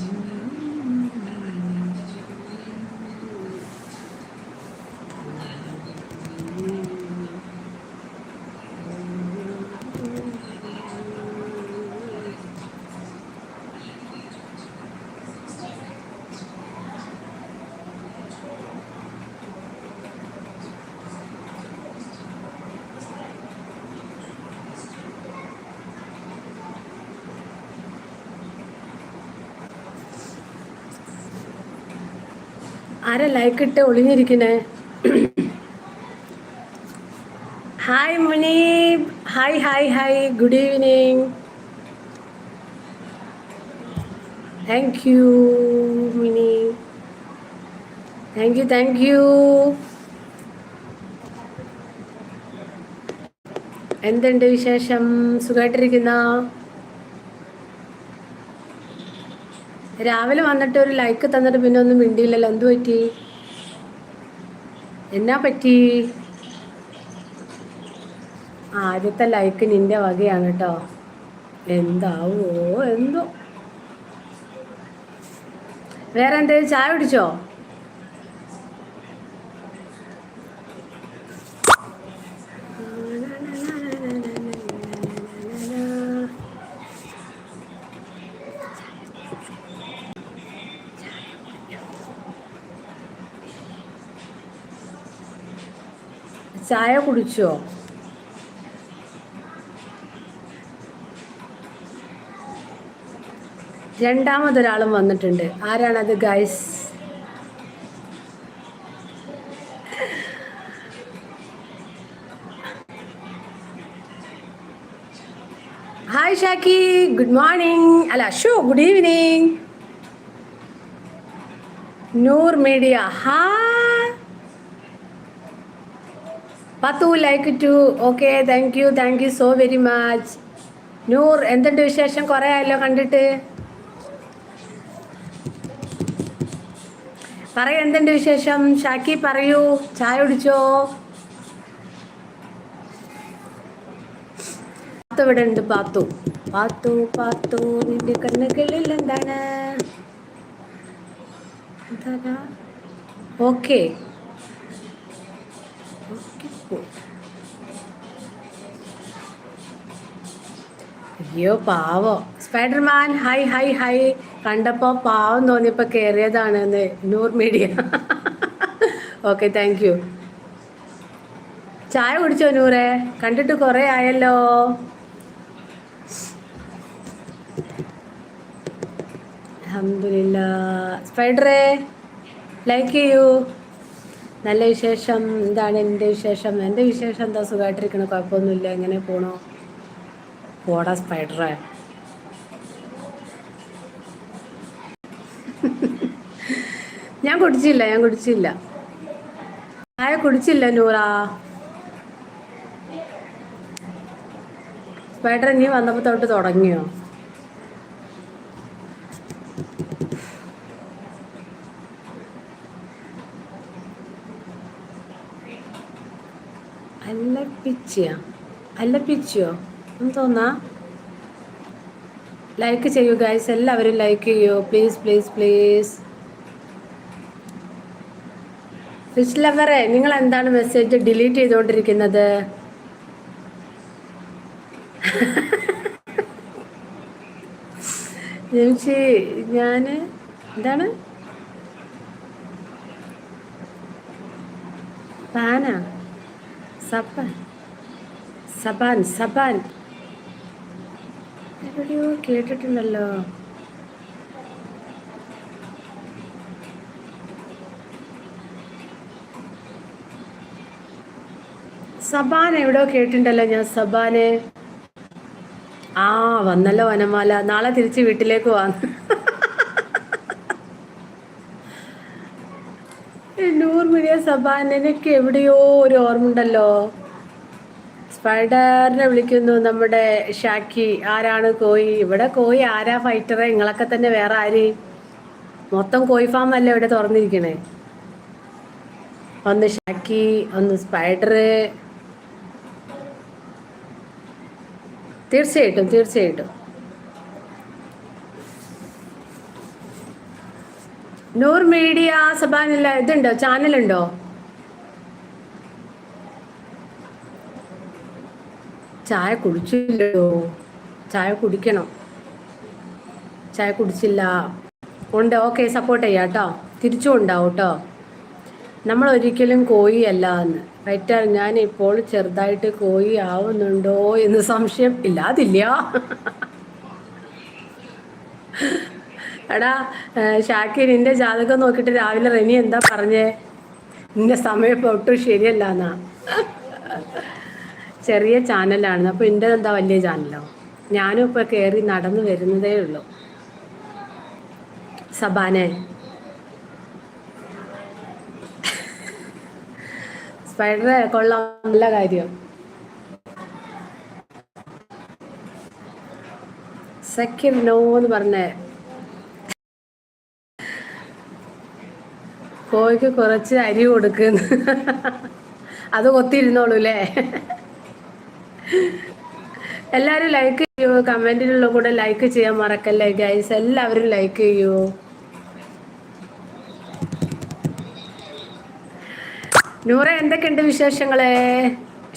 Mm-hmm. ആരാ like ഇട്ട് ഒളിഞ്ഞിരിക്കണേ? Hi Muneeb hi hi hi good evening thank you Mini thank you thank you എന്തുണ്ട് വിശേഷം? സുഖമായിട്ടിരിക്കുന്ന രാവിലെ വന്നിട്ട് ഒരു ലൈക്ക് തന്നിട്ട് പിന്നെ ഒന്നും മിണ്ടിയില്ലല്ലോ. എന്തു പറ്റി? എന്നാ പറ്റി? ആദ്യത്തെ ലൈക്ക് നിന്റെ വകയാണ് കേട്ടോ എന്താവോ എന്തോ. വേറെ എന്തേലും ചായ കുടിച്ചോ? ചായ കുടിച്ചോ? രണ്ടാമതൊരാളും വന്നിട്ടുണ്ട്. ആരാണത് guys hi Shakki good morning അല്ല ഷോ ഗുഡ് ഈവനിങ് നൂർ മീഡിയ ഹാ പത്തു like to okay thank you thank you so very much Noor എന്തുണ്ട് വിശേഷം? കുറേ ആയല്ലോ കണ്ടിട്ട്. പറയൂ എന്തുണ്ട് വിശേഷം? ഷാക്കി പറയൂ. ചായ കുടിച്ചോ? പാത്തു ഇവിടെ ഉണ്ട് പാത്തു. പാത്തു പാത്തു. നിന്റെ കണ്ണുകളിൽ എന്താണ്? എന്താണ്? ഓക്കെ അയ്യോ പാവോ. Spiderman hi hi hi. കണ്ടപ്പോ പാവം തോന്നിയപ്പോ കയറിയതാണെന്ന് Noor media. Okay thank you. ചായ കുടിച്ചോ നൂറെ? കണ്ടിട്ട് കുറെ ആയല്ലോ. അഹമ്മദില്ല സ്പൈഡറെ ലൈക്ക് ചെയ്യൂ. നല്ല വിശേഷം എന്താണ് എന്റെ വിശേഷം? എന്റെ വിശേഷം എന്താ? സുഖമായിട്ടിരിക്കണം കുഴപ്പമൊന്നുമില്ല. എങ്ങനെ പോണോ? പോടാ സ്പൈഡറെ. ഞാൻ കുടിച്ചില്ല ഞാൻ കുടിച്ചില്ല. ആയ കുടിച്ചില്ല നൂറ. സ്പൈഡർ നീ വന്നപ്പോ തൊട്ട് തുടങ്ങിയോ? അല്ലപ്പിച്ചിയ അല്ലപ്പിച്ചിയോ എന്ന് തോന്നാ. ലൈക്ക് ചെയ്യൂ ഗൈസ് എല്ലാവരും ലൈക്ക് ചെയ്യൂ. പ്ലീസ് പ്ലീസ് പ്ലീസ് ഫിഷ് ലവറെ നിങ്ങൾ എന്താണ് മെസ്സേജ് ഡിലീറ്റ് ചെയ്തുകൊണ്ടിരിക്കുന്നത് ജംഷി ഞാൻ എന്താണ്? പാനാ. സബാൻ സബാൻ സബാൻ എവിടെയോ കേട്ടിട്ടുണ്ടല്ലോ. സബാൻ എവിടെയോ കേട്ടിട്ടുണ്ടല്ലോ ഞാൻ സബാനെ. ആ വന്നല്ലോ വനമാല. നാളെ തിരിച്ച് വീട്ടിലേക്ക് വാ. എനിക്ക് എവിടെയോ ഒരു ഓർമ്മ ഉണ്ടല്ലോ സ്പൈഡറിനെ വിളിക്കുന്നു നമ്മുടെ ഷാക്കി. ആരാണ് കോയി? ഇവിടെ കോയി ആരാ ഫൈറ്ററെ? നിങ്ങളൊക്കെ തന്നെ വേറെ ആര്? മൊത്തം കോയി ഫാം അല്ലേ ഇവിടെ തുറന്നിരിക്കണേ? ഒന്ന് ഷാക്കി ഒന്ന് സ്പൈഡർ തീർച്ചയായിട്ടും തീർച്ചയായിട്ടും. നൂർ മീഡിയ സബാനില്ല ഇതുണ്ടോ? ചാനലുണ്ടോ? ചായ കുടിച്ചില്ലോ ചായ കുടിക്കണം. ചായ കുടിച്ചില്ല. ഉണ്ട് ഓക്കെ സപ്പോർട്ട് ചെയ്യാം കേട്ടോ. തിരിച്ചും ഉണ്ടാവും കേട്ടോ. നമ്മൾ ഒരിക്കലും കോഴി അല്ല എന്ന്. റൈറ്റർ ഞാൻ ഇപ്പോൾ ചെറുതായിട്ട് കോഴി ആവുന്നുണ്ടോ എന്ന് സംശയം ഇല്ലാതില്ല. എടാ ഷാക്കി നിന്റെ ജാതകം നോക്കിയിട്ട് രാവിലെ റെനി എന്താ പറഞ്ഞേ? നിന്റെ സമയം ഒട്ടും ശരിയല്ല എന്നാ. ചെറിയ ചാനലാണ്. അപ്പോൾ എന്റെ എന്താ വലിയ ചാനലോ? ഞാനും ഇപ്പോൾ കേറി നടന്നു വരുന്നതേ ഉള്ളൂ. സബാനെ. സ്പൈഡറെ കൊള്ളാം. നല്ല കാര്യം. സഖ്യം നോ എന്ന് പറഞ്ഞേ. കോഴിക്ക് കുറച്ച് അരി കൊടുക്കുന്നു അത് കൊത്തിയിരുന്നോളൂ അല്ലേ എല്ലാവരും ലൈക്ക് ചെയ്യൂ. കമന്റിലുള്ള കൂടെ ലൈക്ക് ചെയ്യാൻ മറക്കല്ലേ ഗൈസ് എല്ലാവരും ലൈക്ക് ചെയ്യൂ. നൂറ എന്തൊക്കെയുണ്ട് വിശേഷങ്ങളെ?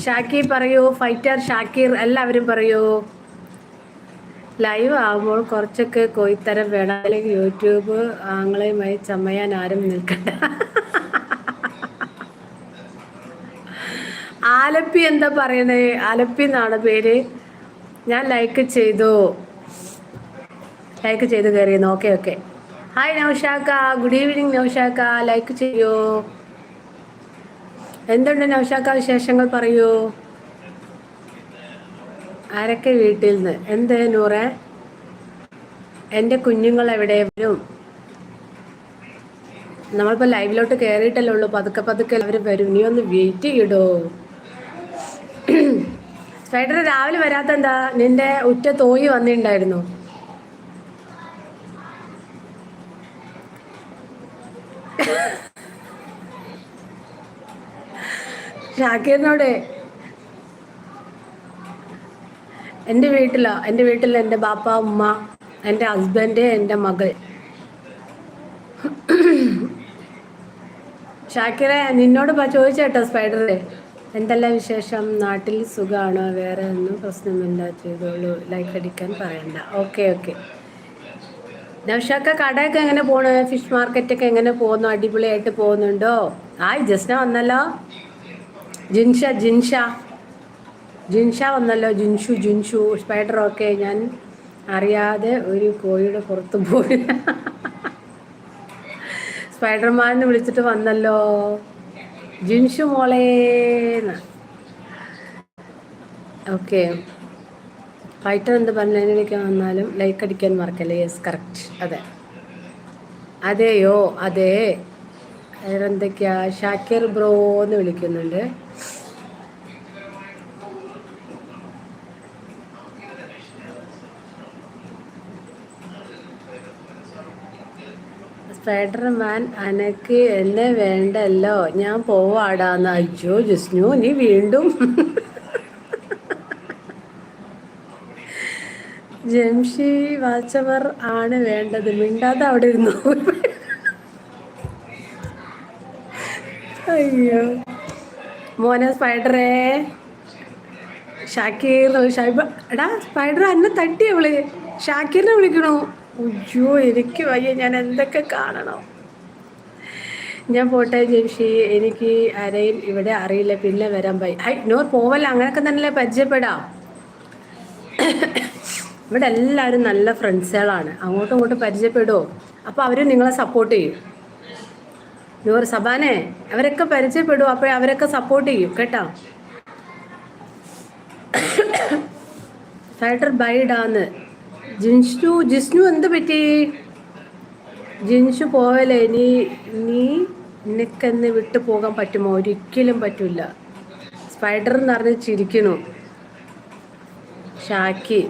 ഷാക്കി പറയൂ. ഫൈറ്റർ ഷാക്കീർ എല്ലാവരും പറയൂ. ലൈവ് ആകുമ്പോൾ കുറച്ചൊക്കെ കൊയ്ത്തരം വേണം. അല്ലെങ്കിൽ യൂട്യൂബ് ആങ്ങളെയുമായി ചമ്മയാൻ ആരും നിൽക്കണ്ട. ആലപ്പി എന്താ പറയണേ? ആലപ്പി എന്നാണ് പേര്? ഞാൻ ലൈക്ക് ചെയ്തു. ലൈക്ക് ചെയ്തു കയറിയെന്ന്. Okay okay hi നൗഷാക്ക. Good evening നൗഷാക്ക. Like ചെയ്യൂ? എന്തുണ്ട് നൗഷാക്ക വിശേഷങ്ങൾ പറയൂ? ആരൊക്കെ വീട്ടിൽ നിന്ന് എന്ത് നൂറെ? എന്റെ കുഞ്ഞുങ്ങൾ എവിടെ വരും? നമ്മളിപ്പോൾ ലൈവിലോട്ട് കയറിയിട്ടല്ലേ ഉള്ളൂ. പതുക്കെ പതുക്കെ അവർ വരും. നീ ഒന്ന് വെയിറ്റ് ചെയ്യടോ. സ്പൈഡർ രാവിലെ വരാത്ത എന്താ നിന്റെ ഉറ്റ തോയി വന്നിട്ടുണ്ടായിരുന്നു. ഷാക്കീറിനോടെ എന്റെ വീട്ടിലാ എന്റെ വീട്ടിൽ എന്റെ ബാപ്പ ഉമ്മ എന്റെ ഹസ്ബൻഡ് എന്റെ മകൾ. ഷാക്കിറെ നിന്നോട് ചോദിച്ചേട്ടോ സ്പൈഡറെ എന്തെല്ലാം വിശേഷം? നാട്ടിൽ സുഖമാണോ വേറെ ഒന്നും പ്രശ്നമില്ല. ചെയ്തോളൂ. ലൈക്ക് അടിക്കാൻ പറയണ്ട. Okay okay. നൗഷാക്ക കടയൊക്കെ എങ്ങനെ പോണു? ഫിഷ് മാർക്കറ്റൊക്കെ എങ്ങനെ പോകുന്നു? അടിപൊളിയായിട്ട് പോകുന്നുണ്ടോ? ആയി ജസ്ന വന്നല്ലോ. ജിൻഷ ജിൻഷ. ജിൻഷ വന്നല്ലോ. ജിൻഷു ജിൻഷു. സ്പൈഡറൊക്കെ ഞാൻ അറിയാതെ ഒരു കോഴിയുടെ പുറത്ത് പോയി. സ്പൈഡർമാനെ വിളിച്ചിട്ട് വന്നല്ലോ. ജിൻഷു മോളേന്ന് ഓക്കെ. ഫൈറ്റർ എന്ത് പറഞ്ഞതിനൊക്കെ വന്നാലും ലൈക്ക് അടിക്കാൻ മറക്കല്ലേ? Yes correct. അതെ. അതെയോ? അതെ. വേറെന്തൊക്കെയാ? ഷാക്കിർ ബ്രോ എന്ന് വിളിക്കുന്നുണ്ട്. സ്പൈഡർമാൻ അനക്ക് എന്നെ വേണ്ടല്ലോ. ഞാൻ പോവാടാന്ന് അയ്യോ ജിസ്നു നീ വീണ്ടും ജംഷി വാച്ചവർ ആണ് വേണ്ടത്. മിണ്ടാതെ അവിടെ ഇരുന്നു? അയ്യോ. മോനെ സ്പൈഡറേ. ഷാക്കീർ ഷൈബ എടാ സ്പൈഡർ എന്നെ തട്ടി അവൾ. ഷാക്കീറിനെ വിളിക്കണോ? അയ്യോ എനിക്ക് വയ്യ. ഞാൻ എന്തൊക്കെ കാണണം? ഞാൻ പോട്ടെ ജംഷി എനിക്ക് ആരെയും ഇവിടെ അറിയില്ല. പിന്നെ വരാൻ പോയി ഹൈ നോർ പോവല്ല. അങ്ങനെയൊക്കെ തന്നെ പരിചയപ്പെടാം. ഇവിടെ എല്ലാവരും നല്ല ഫ്രണ്ട്സുകളാണ്. അങ്ങോട്ടും ഇങ്ങോട്ടും പരിചയപ്പെടുമോ അപ്പോൾ അവർ നിങ്ങളെ സപ്പോർട്ട് ചെയ്യും. നൂർ സബാനെ അവരൊക്കെ പരിചയപ്പെടും അപ്പോൾ അവരൊക്കെ സപ്പോർട്ട് ചെയ്യും കേട്ടോ? ഫൈറ്റർ ബൈഡാന്ന് ജിൻഷു ജിസ്നു എന്ത് പറ്റി? ജിൻഷു പോയല്ലേ നീ നീ നിനക്കെന്ന് വിട്ടു പോകാൻ പറ്റുമോ? ഒരിക്കലും പറ്റില്ല സ്പൈഡർ എന്ന് പറഞ്ഞ് ചിരിക്കണു ഷാക്കി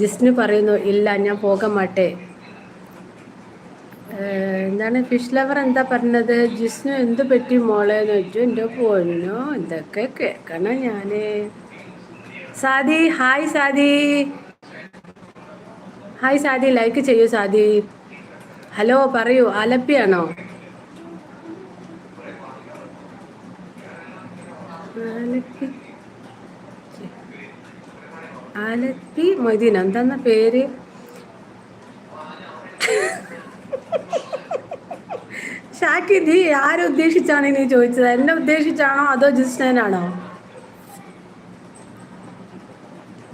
ജിസ്നു പറയുന്നു ഇല്ല ഞാൻ പോകാൻ മാട്ടെ. എന്താണ് ഫിഷ് ലവർ എന്താ പറഞ്ഞത്? ജിസ്നു എന്ത് പറ്റി മോളെ? എന്ന് വെച്ചു എന്റെ പൊന്നോ എന്തൊക്കെ കേൾക്കണം ഞാൻ Sadi hi Sadi. Hi Sadi like ചെയ്യൂ സാദി ഹലോ പറയൂ. ആലപ്പിയാണോ ആലപ്പി ആലപ്പി മൊയ്തീൻ. എന്താന്ന പേര്? ഷാക്കി നീ ആരെ ഉദ്ദേശിച്ചാണ് നീ ചോദിച്ചത്? എന്നെ ഉദ്ദേശിച്ചാണോ അതോ ജിസ്നാനാണോ?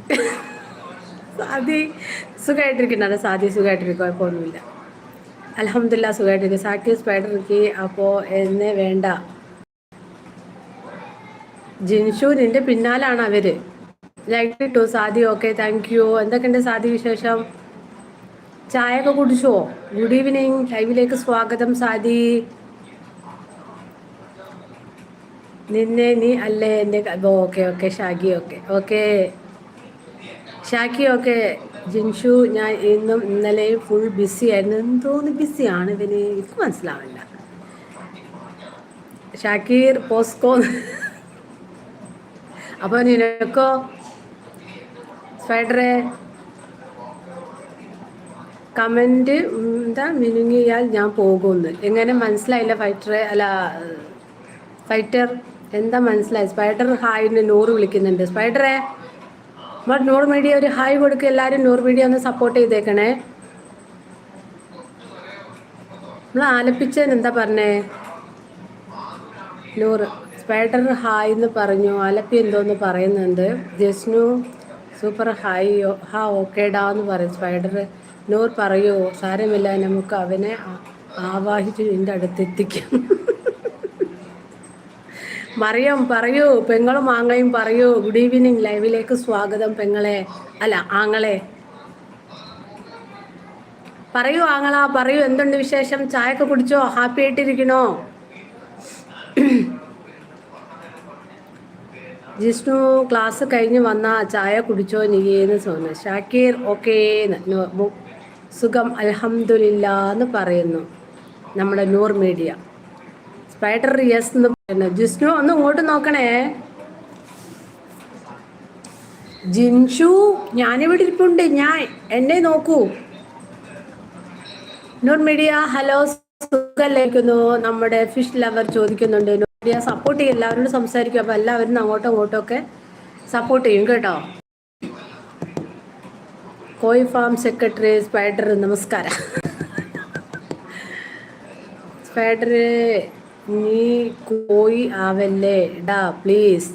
സാദി സുഖമായിട്ടിരിക്കുന്നുണ്ട് സാദി സുഖമായിട്ടിരിക്കും കുഴപ്പമൊന്നുമില്ല. അലഹമില്ല സുഖമായിട്ടിരിക്കും സാക്കി ഇരിക്കി അപ്പോൾ എന്നെ വേണ്ട. ജിൻഷു നിന്റെ പിന്നാലാണ് അവർ. Like to Sadi okay. Thank you. എന്തൊക്കെയുണ്ട് സാദി വിശേഷം? ചായ ഒക്കെ കുടിച്ചോ? Good evening. ലൈവിലേക്ക് സ്വാഗതം സാദി നിന്നെ നീ അല്ലേ? എന്റെ okay okay. Shagi okay. Okay. Shakki okay. Jinshu ഞാൻ ഇന്നും ഇന്നലെ ഫുൾ ബിസി ആയിരുന്നു. എന്തോന്ന് ബിസിയാണ് ഇവന്? എനിക്ക് മനസ്സിലാവില്ല ഷാക്കീർ പോസ്കോ. അപ്പോൾ നിനക്കോ? സ്പൈഡറെ. കമന്റ് എന്താ? മിനുങ്ങിയാൽ ഞാൻ പോകുമെന്ന്. എങ്ങനെ? മനസ്സിലായില്ല ഫൈറ്ററെ. അല്ല ഫൈറ്റർ. എന്താ മനസ്സിലായി? സ്പൈഡർ ഹായിന് നൂറ് വിളിക്കുന്നുണ്ട്. സ്പൈഡറെ. നമ്മൾ നൂർ മീഡിയ ഒരു ഹായ് കൊടുക്കുക എല്ലാവരും നൂർ മീഡിയ ഒന്ന് സപ്പോർട്ട് ചെയ്തേക്കണേ. നമ്മൾ ആലപ്പിച്ചതിന് എന്താ പറഞ്ഞേ? നൂറ്. സ്പൈഡർ ഹായ് എന്ന് പറഞ്ഞു. ആലപ്പി എന്തോന്ന് പറയുന്നുണ്ട്. ജസ്നു സൂപ്പർ ഹായ് ഹാ ഓക്കേടാ എന്ന് പറയും. സ്പൈഡർ നൂർ പറയൂ. സാരമില്ല. നമുക്ക് അവനെ ആവാഹിച്ച് എന്റെ അടുത്തെത്തിക്കും മറിയം പറയൂ പെങ്ങളും ആങ്ങളെയും പറയൂ. ഗുഡ് ഈവനിങ് ലൈവിലേക്ക് സ്വാഗതം പെങ്ങളെ. അല്ല ആങ്ങളെ. പറയൂ ആങ്ങള പറയൂ. എന്തുണ്ട് വിശേഷം? ചായയൊക്കെ കുടിച്ചോ? ഹാപ്പി ആയിട്ടിരിക്കണോ? ജിഷ്ണു ക്ലാസ് കഴിഞ്ഞ് വന്ന ചായ കുടിച്ചോ? നീന്ന് തോന്നുന്നു ഷാക്കീർ ഓക്കേന്ന് സുഖം അലഹമില്ല എന്ന് പറയുന്നു. നമ്മുടെ നൂർ മീഡിയ സ്പൈഡർ യെസ് എന്ന് പറയുന്നത്. ജിസ്നു ഒന്ന് ഇങ്ങോട്ട് നോക്കണേ. ജിൻഷു ഞാനിവിടെ ഇരിപ്പുണ്ട്. ഞാൻ എന്നെ നോക്കൂ. നൂർ മീഡിയ ഹലോ സുഖല്ലേക്കുന്നു നമ്മുടെ ഫിഷ് ലവർ ചോദിക്കുന്നുണ്ട്. മീഡിയ സപ്പോർട്ട് ചെയ്യും. എല്ലാവരോടും സംസാരിക്കും. അപ്പോൾ എല്ലാവരും അങ്ങോട്ടും ഇങ്ങോട്ടും ഒക്കെ സപ്പോർട്ട് ചെയ്യും കേട്ടോ. കോയി ഫാം സെക്രട്ടറി സ്പൈഡർ നമസ്കാരം. സ്പൈഡർ നീ കോയി ആവല്ലേ? ഡാ പ്ലീസ്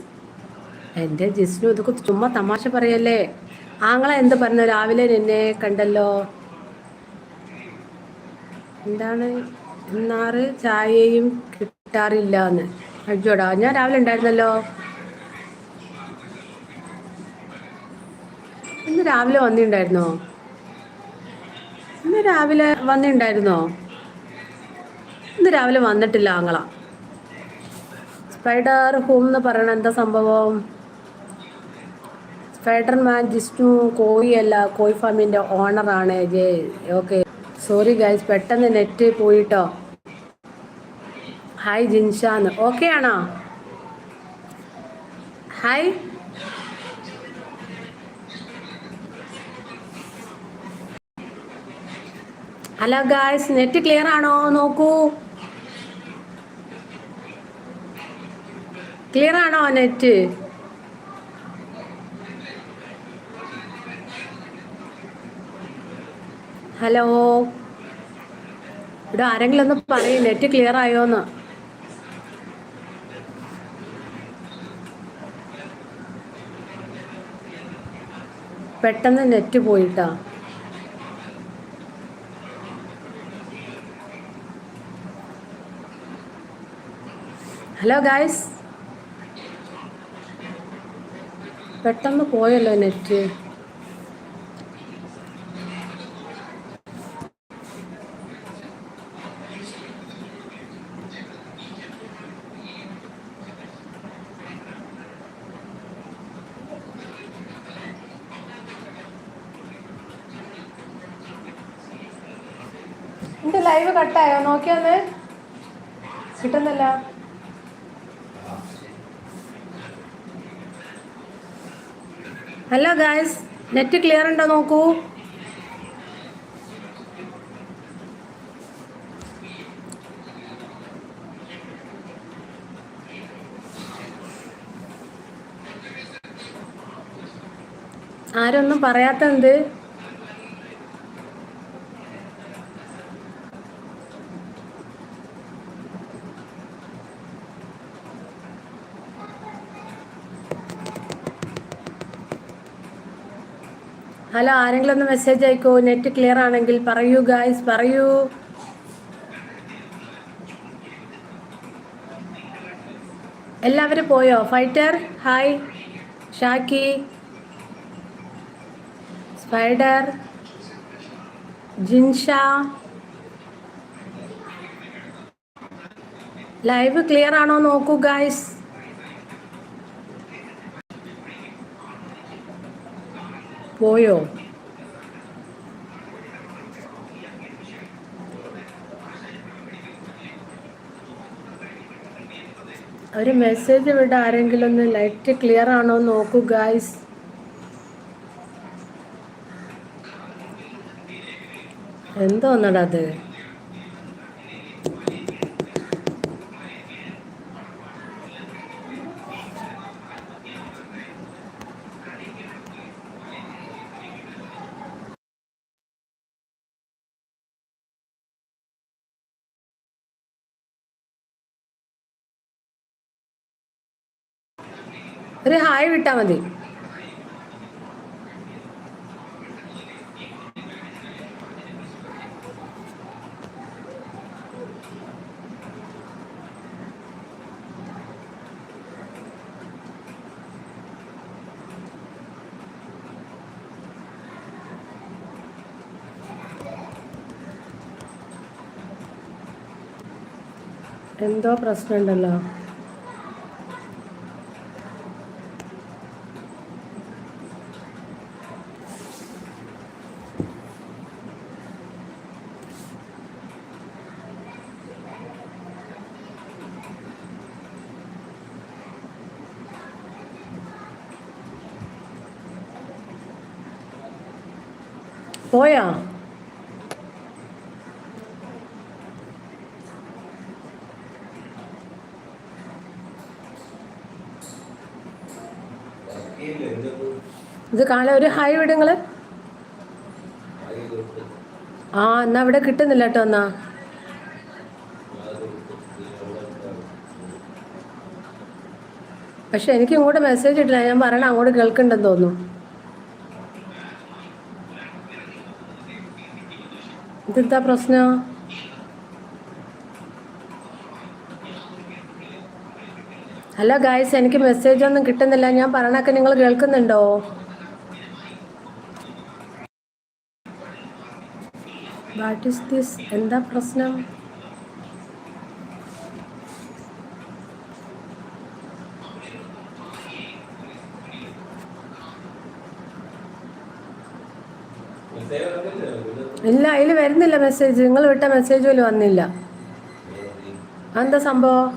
എന്റെ ജിസ്നു ഇതൊക്കെ ചുമ്മാ തമാശ പറയല്ലേ? ആങ്ങളെ എന്ത് പറഞ്ഞു? രാവിലെ എന്നെ കണ്ടല്ലോ. എന്താണ്? ഇന്നാറ് ചായയും കിട്ടാറില്ല എന്ന് അയ്യോടാ ഞാൻ രാവിലെ ഉണ്ടായിരുന്നല്ലോ. ഇന്ന് രാവിലെ വന്നിട്ടുണ്ടായിരുന്നോ? ഇന്ന് രാവിലെ വന്നിട്ടുണ്ടായിരുന്നോ? ഇന്ന് രാവിലെ വന്നിട്ടില്ല ആങ്ങള. സ്പൈഡർ ഹോം എന്ന് പറയണ എന്താ സംഭവം? സ്പൈഡർ മാൻ ജിസ്നു കോയി അല്ല കോയി ഫാമിന്റെ ഓണറാണ് ജെ ഓക്കെ സോറി ഗൈസ് പെട്ടെന്ന് നെറ്റ് പോയിട്ടോ. ഹായ് ജിൻഷാന്ന് ഓക്കെ ആണോ? Hi hello guys net clear ആണോ? നോക്കൂ. ക്ലിയർ ആണോ നെറ്റ് ഹലോ ഇവിടെ ആരെങ്കിലും ഒന്ന് പറയും നെറ്റ് ക്ലിയർ ആയോന്ന്. പെട്ടെന്ന് നെറ്റ് പോയിട്ടാ. ഹലോ ഗായ്സ് പെട്ടെന്ന് പോയല്ലോ നെറ്റ്. എന്റെ ലൈവ് കട്ടായോ നോക്കിയാന്ന് കിട്ടുന്നില്ല. ഹലോ ഗായ്സ് നെറ്റ് ക്ലിയർ ഉണ്ടോ നോക്കൂ? ആരൊന്നും പറയാത്ത എന്ത് ഹലോ ആരെങ്കിലും ഒന്ന് മെസ്സേജ് അയക്കോ? നെറ്റ് ക്ലിയർ ആണെങ്കിൽ പറയൂ ഗായ്സ് പറയൂ. എല്ലാവരും പോയോ? Fighter hi Shakki spider Jinsha. Live clear ആണോ? നോക്കൂ ഗായ്സ് പോയോ? ഒരു മെസ്സേജ് വിട ആരെങ്കിലും ഒന്ന് ലൈറ്റ് ക്ലിയർ ആണോ നോക്കൂ ഗായ്സ് എന്തോന്നടാ അത്? ഒരു ഹായ് വിട്ടാ മതി. എന്തോ പ്രശ്നമുണ്ടല്ലോ. പോയാ? ഇത് കാണാൻ ഒരു ഹായ് വിടുങ്ങൾ ആ എന്നാ ഇവിടെ കിട്ടുന്നില്ല കേട്ടോ എന്നാ. പക്ഷെ എനിക്ക് ഇങ്ങോട്ട് മെസ്സേജ് ഇട്ടില്ല. ഞാൻ പറയണ അങ്ങോട്ട് കേൾക്കണ്ടെന്ന് തോന്നുന്നു. ഇതെന്താ പ്രശ്നം? ഹലോ ഗായ്സ് എനിക്ക് മെസ്സേജ് ഒന്നും കിട്ടുന്നില്ല. ഞാൻ പറയണൊക്കെ നിങ്ങൾ കേൾക്കുന്നുണ്ടോ? വാട്ട് ഇസ് ദിസ് എന്താ പ്രശ്നം? ഇല്ല അതിൽ വരുന്നില്ല മെസ്സേജ് നിങ്ങൾ വിട്ട മെസ്സേജ് പോലും വന്നില്ല. എന്താ സംഭവം?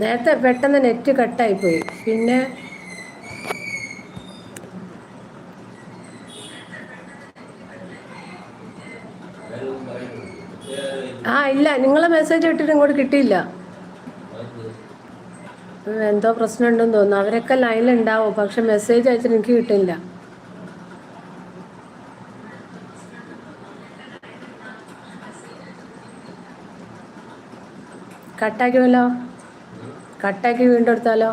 നേരത്തെ പെട്ടെന്ന് നെറ്റ് കട്ടായിപ്പോയി. പിന്നെ ആ ഇല്ല നിങ്ങളെ മെസ്സേജ് ഇട്ടിട്ട് ഇങ്ങോട്ട് കിട്ടിയില്ല. എന്തോ പ്രശ്നമുണ്ടെന്ന് തോന്നുന്നു. അവരൊക്കെ ലൈനിലുണ്ടാവും പക്ഷെ മെസ്സേജ് അയച്ചിട്ട് എനിക്ക് കിട്ടില്ല. കട്ടാക്കിയല്ലോ കട്ടാക്കി വീണ്ടും എടുത്താലോ